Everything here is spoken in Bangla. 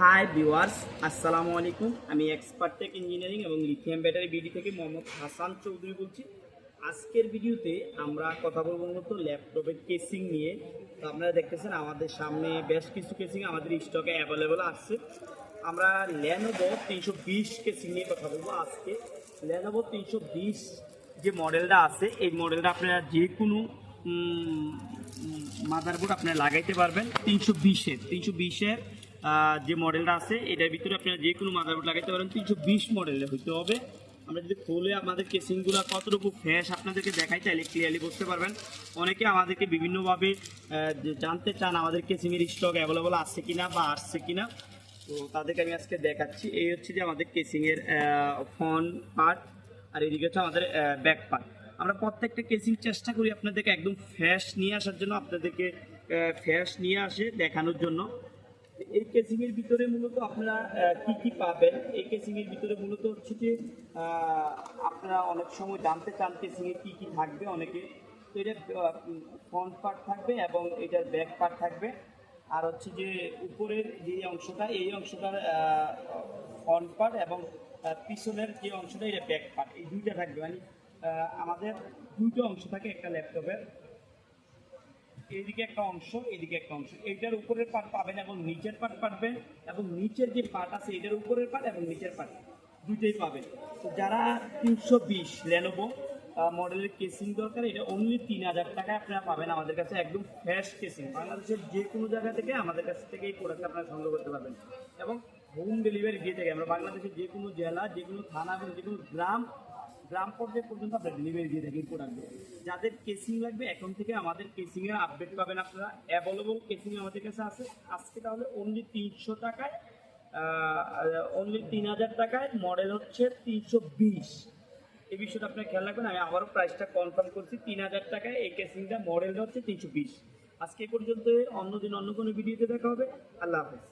হাই ভিউয়ার্স আসসালামু আলাইকুম আমি এক্সপার্ট টেক ইঞ্জিনিয়ারিং এবং লিথিয়াম ব্যাটারি বিডি থেকে মোহাম্মদ হাসান চৌধুরী বলছি। আজকের ভিডিওতে আমরা কথা বলব মূলত ল্যাপটপের কেসিং নিয়ে। তো আপনারা দেখতেছেন আমাদের সামনে বেশ কিছু কেসিং আমাদের স্টকে অ্যাভেলেবল আসছে আমরা ল্যানোভো তিনশো বিশ কেসিং নিয়ে কথা বলব আজকে। ল্যানোভো তিনশো বিশ যে মডেলটা আছে, এই মডেলটা আপনারা যে কোনো মাদারবোর্ড আপনারা লাগাইতে পারবেন। তিনশো বিশের তিনশো বিশের যে মডেলটা আছে, এটার ভিতরে আপনারা যে কোনো মাদারবোর্ড লাগাইতে পারেন, তিনশো বিশ মডেলের হইতে হবে। আমরা যদি খুলে আমাদের কেসিংগুলো কতটুকু ফ্রেশ আপনাদেরকে দেখাই চাইলে ক্লিয়ারলি বুঝতে পারবেন। অনেকে আমাদেরকে বিভিন্নভাবে জানতে চান আমাদের কেসিংয়ের স্টক অ্যাভেলেবল আছে কিনা বা আসছে কিনা, তো তাদেরকে আমি আজকে দেখাচ্ছি। এই হচ্ছে যে আমাদের কেসিংয়ের ফন পার্ট আর এদিকে হচ্ছে আমাদের ব্যাক পার্ট আমরা প্রত্যেকটা কেসিং চেষ্টা করি আপনাদেরকে একদম ফ্রেশ নিয়ে আসার জন্য, আপনাদেরকে ফ্রেশ নিয়ে আসে দেখানোর জন্য। এই কেসিং এর ভিতরে মূলত আপনারা কি কি পাবেন? এই কেসিং এর ভিতরে মূলত হচ্ছে যে আপনারা অনেক সময় জানতে চান কেসিং এ কি কি থাকবে অনেকে। তো এটা ফ্রন্ট পার্ট থাকবে এবং এটার ব্যাক পার্ট থাকবে। আর হচ্ছে যে, উপরের যে অংশটা, এই অংশটার ফ্রন্ট পার্ট এবং পিছনের যে অংশটা, এটা ব্যাক পার্ট এই দুইটা থাকবে। মানে আমাদের দুইটা অংশ থাকে, একটা ল্যাপটপের। এইদিকে একটা অংশ এদিকে একটা অংশ। এইটার উপরের পার্ট পাবেন এবং নিচের পার্ট পাবেন এবং নিচের যে পার্ট আছে এটার উপরের পার্ট এবং নিচের পার্ট দুইটাই পাবেন। তো যারা তিনশো বিশ লেনোভো মডেলের কেসিং দরকার, এটা অনলি তিন হাজার টাকায় আপনারা পাবেন আমাদের কাছে, একদম ফ্রেশ কেসিং বাংলাদেশের যে কোনো জায়গা থেকে আমাদের কাছ থেকে এই প্রোডাক্ট আপনারা সংগ্রহ করতে পারবেন। এবং হোম ডেলিভারি দিয়ে থাকে আমরা বাংলাদেশের যে কোনো জেলা, যে কোনো থানা এবং যে কোনো গ্রাম গ্রাম পর্যায়ে পর্যন্ত আমরা ডেলিভারি দিয়ে থাকি প্রোডাক্টগুলো যাদের কেসিং লাগবে, এখন থেকে আমাদের কেসিং এর আপডেট পাবেন আপনারা। অ্যাভেলেবল কেসিং আমাদের কাছে আছে। আজকে তাহলে অনলি তিনশো টাকায় অনলি তিন হাজার টাকায় মডেল হচ্ছে তিনশো বিশ। এই বিষয়টা আপনার খেয়াল রাখবেন, আমি আবারও প্রাইসটা কনফার্ম করছি। তিন হাজার টাকায় এই কেসিংটা মডেলটা হচ্ছে তিনশো বিশ। আজকে পর্যন্ত অন্যদিন অন্য কোনো ভিডিওতে দেখা হবে। আল্লাহ হাফেজ।